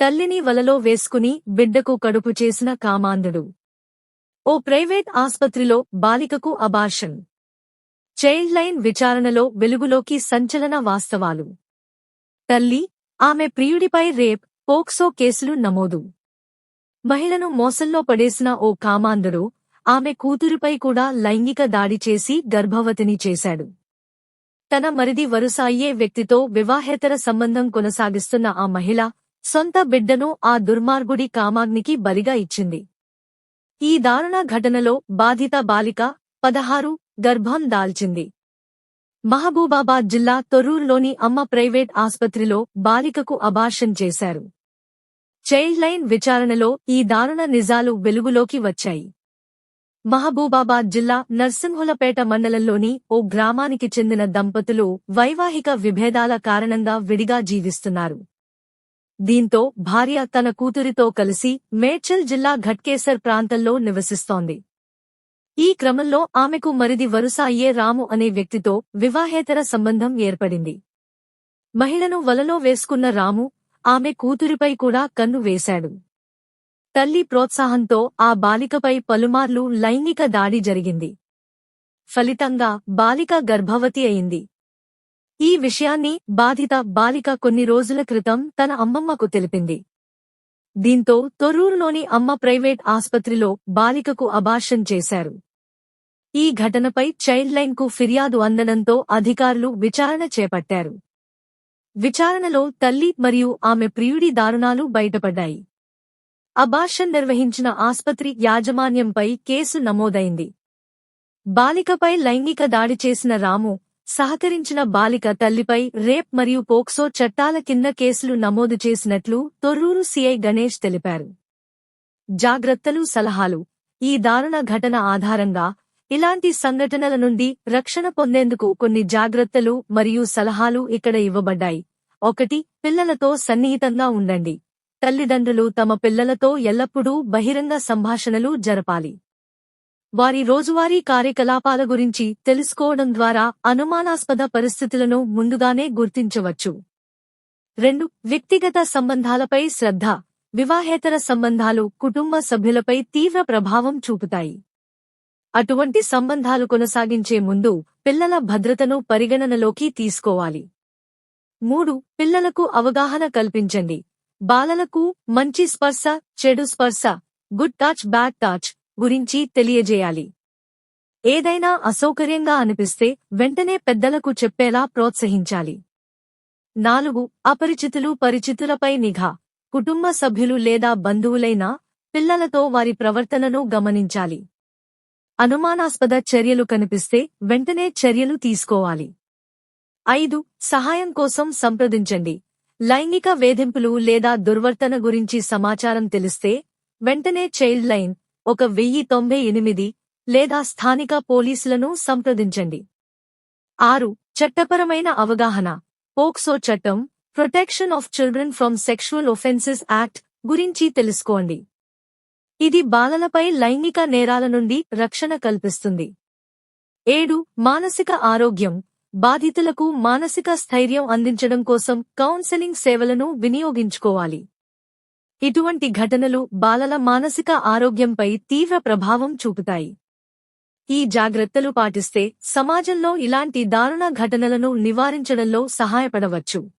తల్లిని వలలో వేసుకుని బిడ్డకు కడుపు చేసిన కామాంధుడు. ఓ ప్రైవేట్ ఆస్పత్రిలో బాలికకు అబార్షన్. చైల్డ్ లైన్ విచారణలో వెలుగులోకి సంచలన వాస్తవాలు. తల్లి ఆమె ప్రియుడిపై రేప్ పోక్సో కేసులు నమోదు. మహిళను మోసంలో పడేసిన ఓ కామాంధుడు ఆమె కూతురుపై కూడా లైంగిక దాడి చేసి గర్భవతిని చేశాడు. తన మరిది వరుస అయ్యే వ్యక్తితో వివాహేతర సంబంధం కొనసాగిస్తున్న ఆ మహిళ సొంత బిడ్డను ఆ దుర్మార్గుడి కామాగ్నికి బలిగా ఇచ్చింది. ఈ దారుణ ఘటనలో బాధిత బాలిక పదహారు గర్భం దాల్చింది. మహబూబాబాద్ జిల్లా తొర్రూర్లోని అమ్మ ప్రైవేట్ ఆస్పత్రిలో బాలికకు అబార్షన్ చేశారు. చైల్డ్ లైన్ విచారణలో ఈ దారుణ నిజాలు వెలుగులోకి వచ్చాయి. మహబూబాబాద్ జిల్లా నర్సింహులపేట మండలంలోని ఓ గ్రామానికి చెందిన దంపతులు వైవాహిక విభేదాల కారణంగా విడిగా జీవిస్తున్నారు. దీంతో భార్య తన కూతురితో కలిసి మేడ్చల్ జిల్లా ఘట్కేసర్ ప్రాంతంలో నివసిస్తోంది. ఈ క్రమంలో ఆమెకు మరిది వరుస అయ్యే రాము అనే వ్యక్తితో వివాహేతర సంబంధం ఏర్పడింది. మహిళను వలలో వేసుకున్న రాము ఆమె కూతురిపై కూడా కన్ను వేశాడు. తల్లి ప్రోత్సాహంతో ఆ బాలికపై పలుమార్లు లైంగిక దాడి జరిగింది. ఫలితంగా బాలిక గర్భవతి అయింది. ఈ విషయాన్ని బాధిత బాలిక కొన్ని రోజుల క్రితం తన అమ్మమ్మకు తెలిపింది. దీంతో తొర్రూరులోని అమ్మ ప్రైవేట్ ఆస్పత్రిలో బాలికకు అబార్షన్ చేశారు. ఈ ఘటనపై చైల్డ్ లైన్కు ఫిర్యాదు అందడంతో అధికారులు విచారణ చేపట్టారు. విచారణలో తల్లి మరియు ఆమె ప్రియుడి దారుణాలు బయటపడ్డాయి. అబార్షన్ నిర్వహించిన ఆస్పత్రి యాజమాన్యంపై కేసు నమోదైంది. బాలికపై లైంగిక దాడి చేసిన రాము సహకరించిన బాలిక తల్లిపై రేప్ మరియు పోక్సో చట్టాల కింద కేసులు నమోదు చేసినట్లు తొర్రూరు సీఐ గణేష్ తెలిపారు. జాగ్రత్తలు సలహాలు. ఈ దారుణ ఘటన ఆధారంగా ఇలాంటి సంఘటనల నుండి రక్షణ పొందేందుకు కొన్ని జాగ్రత్తలు మరియు సలహాలు ఇక్కడ ఇవ్వబడ్డాయి. ఒకటి పిల్లలతో సన్నిహితంగా ఉండండి. తల్లిదండ్రులు తమ పిల్లలతో ఎల్లప్పుడూ బహిరంగ సంభాషణలు జరపాలి. వారి రోజువారీ కార్యకలాపాల గురించి తెలుసుకోవడం ద్వారా అనుమానాస్పద పరిస్థితులను ముందుగానే గుర్తించవచ్చు. రెండు వ్యక్తిగత సంబంధాలపై శ్రద్ధ వివాహేతర సంబంధాలు కుటుంబ సభ్యులపై తీవ్ర ప్రభావం చూపుతాయి. అటువంటి సంబంధాలు కొనసాగించే ముందు పిల్లల భద్రతను పరిగణనలోకి తీసుకోవాలి. మూడు పిల్లలకు అవగాహన కల్పించండి. బాలలకు మంచి స్పర్శ చెడు స్పర్శ గుడ్ టచ్ బ్యాడ్ టచ్ గురించి తెలియజేయాలి. ఏదైనా అసౌకర్యంగా అనిపిస్తే వెంటనే పెద్దలకు చెప్పేలా ప్రోత్సహించాలి. నాలుగు అపరిచితులు పరిచితులపై నిఘా. కుటుంబ సభ్యులు లేదా బంధువులైనా పిల్లలతో వారి ప్రవర్తనను గమనించాలి. అనుమానాస్పద చర్యలు కనిపిస్తే వెంటనే చర్యలు తీసుకోవాలి. ఐదు సహాయం కోసం సంప్రదించండి. లైంగిక వేధింపులు లేదా దుర్వర్తన గురించి సమాచారం తెలిస్తే వెంటనే చైల్డ్ లైన్ ఒక వెయ్యి తొంభై ఎనిమిది లేదా స్థానిక పోలీసులను సంప్రదించండి. ఆరు చట్టపరమైన అవగాహన. పోక్సో చట్టం protection of children from sexual offences act గురించి తెలుసుకోండి. ఇది బాలలపై లైంగిక నేరాల నుండి రక్షణ కల్పిస్తుంది. ఏడు మానసిక ఆరోగ్యం. బాధితులకు మానసిక స్థైర్యం అందించడం కోసం కౌన్సెలింగ్ సేవలను వినియోగించుకోవాలి. ఇటువంటి ఘటనలు బాలల మానసిక ఆరోగ్యంపై తీవ్ర ప్రభావం చూపుతాయి. ఈ జాగ్రత్తలు పాటిస్తే సమాజంలో ఇలాంటి దారుణ ఘటనలను నివారించడంలో సహాయపడవచ్చు.